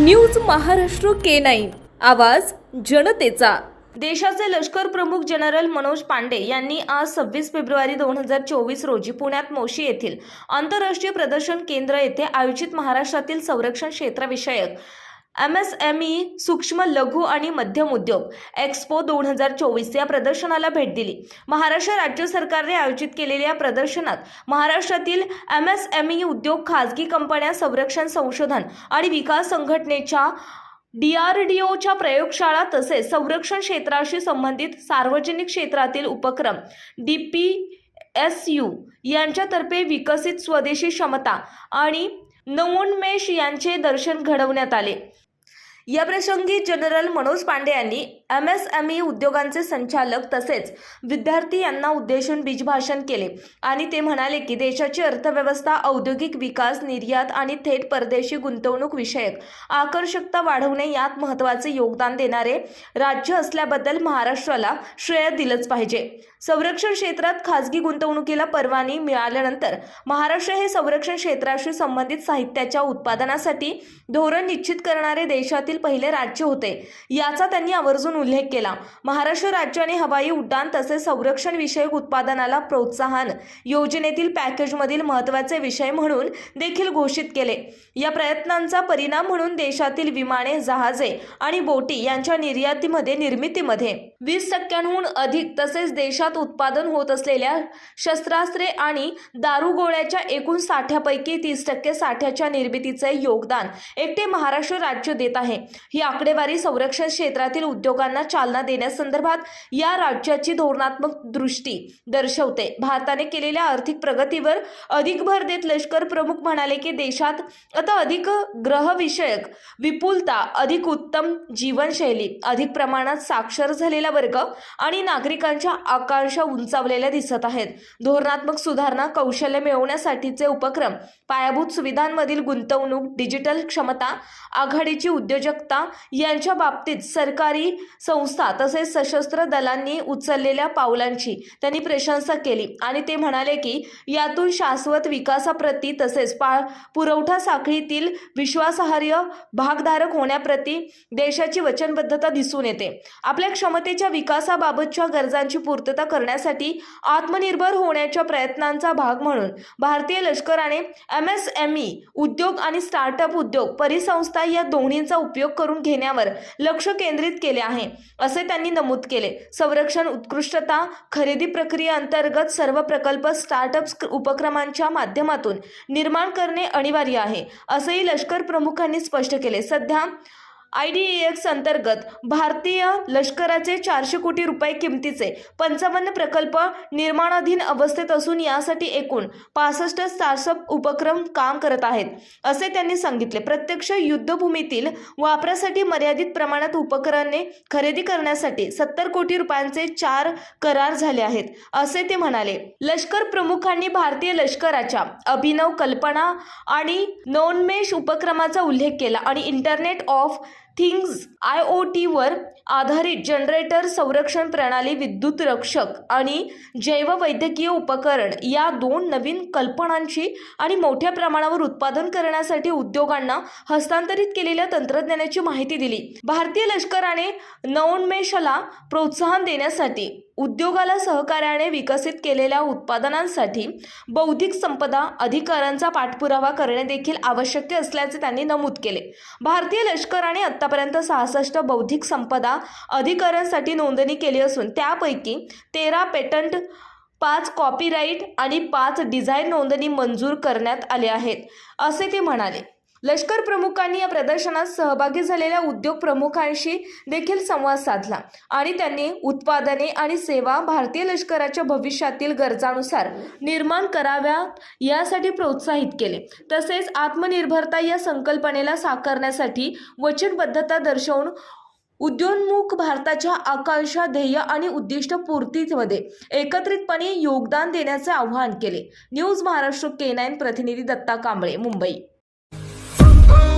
News Maharashtra K nine. आवाज जनतेचा. देशाचे लष्कर प्रमुख जनरल मनोज पांडे यांनी आज सव्वीस फेब्रुवारी दोन हजार चोवीस रोजी पुण्यात मोशी येथील आंतरराष्ट्रीय प्रदर्शन केंद्र येथे आयोजित महाराष्ट्रातील संरक्षण क्षेत्राविषयक एम एस एम ई सूक्ष्म लघु आणि मध्यम उद्योग एक्स्पो दोन हजार चोवीस या प्रदर्शनाला भेट दिली. महाराष्ट्र राज्य सरकारने आयोजित केलेल्या या प्रदर्शनात महाराष्ट्रातील एम एस एम ई उद्योग खाजगी कंपन्या संरक्षण संशोधन आणि विकास संघटनेच्या डी आर डी ओच्या प्रयोगशाळा तसेच संरक्षण क्षेत्राशी संबंधित सार्वजनिक क्षेत्रातील उपक्रम डी पी एस यू यांच्यातर्फे विकसित स्वदेशी क्षमता आणि नवोन्मेष यांचे दर्शन घडवण्यात आले. या प्रसंगी जनरल मनोज पांडे यांनी एम एस एम ई उद्योगांचे संचालक तसेच विद्यार्थी यांना उद्देशून बीजभाषण केले. आणि ते म्हणाले की देशाची अर्थव्यवस्था औद्योगिक विकास निर्यात आणि थेट परदेशी गुंतवणूक विषयक आकर्षकता वाढवणे यात महत्त्वाचे योगदान देणारे राज्य असल्याबद्दल महाराष्ट्राला श्रेय दिलंच पाहिजे. संरक्षण क्षेत्रात खासगी गुंतवणुकीला परवानी मिळाल्यानंतर महाराष्ट्र हे संरक्षण क्षेत्राशी संबंधित साहित्याच्या उत्पादनासाठी धोरण निश्चित करणारे देशातील पहिले राज्य होते. याचा त्यांनी आवर्जून उल्लेख केला. महाराष्ट्र राज्याने हवाई उड्डाण तसेच संरक्षण विषयक उत्पादनाला प्रोत्साहन योजनेतील पॅकेजमधील महत्त्वाचे विषय म्हणून देखील घोषित केले. या प्रयत्नांचा परिणाम म्हणून देशातील विमाने जहाजे आणि बोटी यांच्या निर्यातीमध्ये निर्मितीमध्ये वीस टक्क्यांहून अधिक तसेच देशात उत्पादन होत असलेल्या शस्त्रास्त्रे आणि दारुगोळ्याच्या एकूण साठ्यापैकी तीस टक्के साठ्याच्या निर्मितीचे योगदान एकटे महाराष्ट्र राज्य देत आहे. ही आकडेवारी संरक्षण क्षेत्रातील उद्योगांना चालना देण्यासंदर्भात या राज्याची धोरणात्मक दृष्टी दर्शवते. भारताने केलेल्या आर्थिक प्रगतीवर अधिक भर देत लष्कर प्रमुख म्हणाले की देशात आता अधिक ग्रहविषयक विपुलता अधिक उत्तम जीवनशैली अधिक प्रमाणात साक्षर झालेला वर्ग आणि नागरिकांच्या आकांक्षा उंचावलेल्या दिसत आहेत. धोरणात्मक सुधारणा कौशल्य मिळवण्यासाठीचे उपक्रम पायाभूत सुविधांमधील गुंतवणूक डिजिटल क्षमता आघाडीची उद्योजकता यांच्या बाबतीत सरकारी संस्था तसेच सशस्त्र दलांनी उचललेल्या पावलांची त्यांनी प्रशंसा केली आणि ते म्हणाले की यातून शाश्वत विकासाप्रती तसेच पा पुरवठा साखळीतील विश्वासार्ह भागधारक होण्याप्रती देशाची वचनबद्धता दिसून येते. आपल्या क्षमतेच्या विकासाबाबतच्या गरजांची पूर्तता करण्यासाठी आत्मनिर्भर होण्याच्या प्रयत्नांचा भाग म्हणून भारतीय लष्कराने एम एस एम ई उद्योग आणि स्टार्टअप उद्योग परिसंस्था या दोन्हींचा उपयोग करून घेण्यावर लक्ष केंद्रित केले आहे असे त्यांनी नमूद केले. संरक्षण उत्कृष्टता खरेदी प्रक्रियेअंतर्गत सर्व प्रकल्प स्टार्टअप उपक्रमांच्या माध्यमातून निर्माण करणे अनिवार्य आहे असेही लष्कर प्रमुखांनी स्पष्ट केले. सध्या आय डी एक्स अंतर्गत भारतीय लष्कराचे चारशे कोटी रुपये किमतीचे पंचावन्न प्रकल्प निर्माणाधीन अवस्थेत असून यासाठी एकूण पासष्ट स्टार्टअप उपक्रम काम करत आहेत असे त्यांनी सांगितले. प्रत्यक्ष युद्धभूमीतील वापरासाठी मर्यादित प्रमाणात उपकरणे खरेदी करण्यासाठी सत्तर कोटी रुपयांचे चार करार झाले आहेत असे ते म्हणाले. लष्कर प्रमुखांनी भारतीय लष्कराच्या अभिनव कल्पना आणि नोन्मेष उपक्रमाचा उल्लेख केला आणि internet of things I O टीवर आधारित जनरेटर संरक्षण प्रणाली विद्युत रक्षक आणि जैववैद्यकीय उपकरण या दोन नवीन कल्पनांची आणि मोठ्या प्रमाणावर उत्पादन करण्यासाठी उद्योगांना हस्तांतरित केलेल्या तंत्रज्ञानाची माहिती दिली. भारतीय लष्कराने नवोन्मेषाला प्रोत्साहन देण्यासाठी उद्योगाला सहकार्याने विकसित केलेल्या उत्पादनांसाठी बौद्धिक संपदा अधिकारांचा पाठपुरावा करणे देखील आवश्यक असल्याचे त्यांनी नमूद केले. भारतीय लष्कराने आतापर्यंत सहासष्ट बौद्धिक संपदा अधिकारांसाठी नोंदणी केली असून त्यापैकी तेरा पेटंट पाच कॉपीराईट आणि पाच डिझाईन नोंदणी मंजूर करण्यात आले आहेत असे ते म्हणाले. लष्कर प्रमुखांनी या प्रदर्शनात सहभागी झालेल्या उद्योग प्रमुखांशी देखील संवाद साधला आणि त्यांनी उत्पादने आणि सेवा भारतीय लष्कराच्या भविष्यातील गरजानुसार निर्माण कराव्या यासाठी प्रोत्साहित केले. तसेच आत्मनिर्भरता या संकल्पनेला साकारण्यासाठी वचनबद्धता दर्शवून उद्योन्मुख भारताच्या आकांक्षा ध्येय आणि उद्दिष्ट पूर्तीमध्ये एकत्रितपणे योगदान देण्याचे आवाहन केले. न्यूज महाराष्ट्र के नाईन प्रतिनिधी दत्ता कांबळे मुंबई.